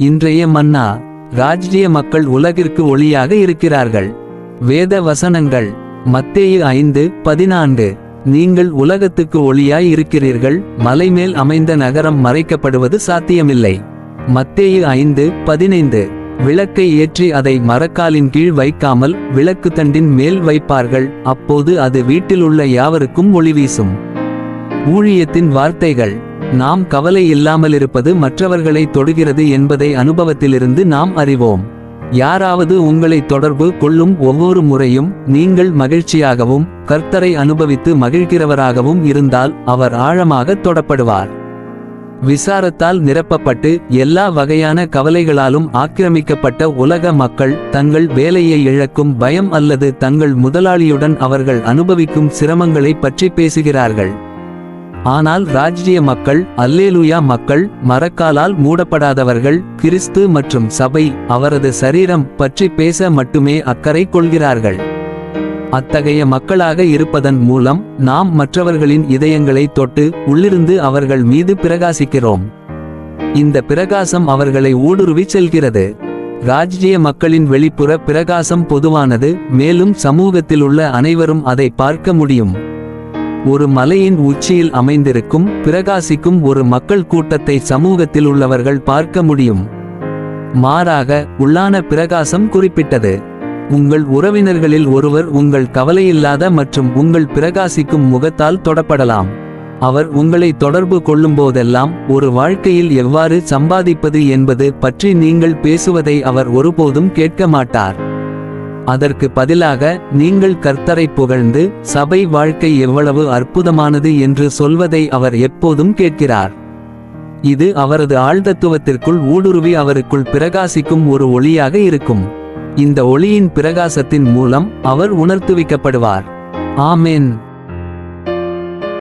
இன்றைய மன்னா ராஜ்ய மக்கள் உலகிற்கு ஒளியாக இருக்கிறார்கள். வேத வசனங்கள் மத்தேயு ஐந்து பதினான்கு. நீங்கள் உலகத்துக்கு ஒளியாய் இருக்கிறீர்கள் மலைமேல் அமைந்த நகரம் மறைக்கப்படுவது சாத்தியமில்லை. மத்தேயு ஐந்து பதினைந்து. விளக்கை ஏற்றி அதை மரக்காலின் கீழ் வைக்காமல் விளக்கு தண்டின் மேல் வைப்பார்கள் அப்போது அது வீட்டில் உள்ள யாவருக்கும் ஒளி வீசும். ஊழியத்தின் வார்த்தைகள் நாம் கவலை இல்லாமலிருப்பது மற்றவர்களை தொடுகிறது என்பதை அனுபவத்திலிருந்து நாம் அறிவோம். யாராவது உங்களை தொடர்பு கொள்ளும் ஒவ்வொரு முறையும் நீங்கள் மகிழ்ச்சியாகவும் கர்த்தரை அனுபவித்து மகிழ்கிறவராகவும் இருந்தால் அவர் ஆழமாக தொடப்படுவார். விசாரத்தால் நிரப்பப்பட்டு எல்லா வகையான கவலைகளாலும் ஆக்கிரமிக்கப்பட்ட உலக மக்கள் தங்கள் வேலையை இழக்கும் பயம் அல்லது தங்கள் முதலாளியுடன் அவர்கள் அனுபவிக்கும் சிரமங்களை பற்றி பேசுகிறார்கள். ஆனால் ராஜ்ய மக்கள் அல்லேலூயா மக்கள் மரக்காலால் மூடப்படாதவர்கள் கிறிஸ்து மற்றும் சபை அவரது சரீரம் பற்றி பேச மட்டுமே அக்கறை கொள்கிறார்கள். அத்தகைய மக்களாக இருப்பதன் மூலம் நாம் மற்றவர்களின் இதயங்களை தொட்டு உள்ளிருந்து அவர்கள் மீது பிரகாசிக்கிறோம். இந்த பிரகாசம் அவர்களை ஊடுருவி செல்கிறது. ராஜ்ய மக்களின் வெளிப்புற பிரகாசம் பொதுவானது மேலும் சமூகத்தில் உள்ள அனைவரும் அதை பார்க்க முடியும். ஒரு மலையின் உச்சியில் அமைந்திருக்கும் பிரகாசிக்கும் ஒரு மக்கள் கூட்டத்தை சமூகத்தில் உள்ளவர்கள் பார்க்க முடியும். மாறாக உள்ளான பிரகாசம் குறிப்பிட்டது. உங்கள் உறவினர்களில் ஒருவர் உங்கள் கவலையில்லாத மற்றும் உங்கள் பிரகாசிக்கும் முகத்தால் தொடப்படலாம். அவர் உங்களை தொடர்பு கொள்ளும்போதெல்லாம் ஒரு வாழ்க்கையில் எவ்வாறு சம்பாதிப்பது என்பது பற்றி நீங்கள் பேசுவதை அவர் ஒருபோதும் கேட்க மாட்டார். அதற்கு பதிலாக நீங்கள் கர்த்தரை புகழ்ந்து சபை வாழ்க்கை எவ்வளவு அற்புதமானது என்று சொல்வதை அவர் எப்போதும் கேட்கிறார். இது அவரது ஆழ்தத்துவத்திற்குள் ஊடுருவி அவருக்குள் பிரகாசிக்கும் ஒரு ஒளியாக இருக்கும். இந்த ஒளியின் பிரகாசத்தின் மூலம் அவர் உணர்த்துவிக்கப்படுவார். ஆமேன்.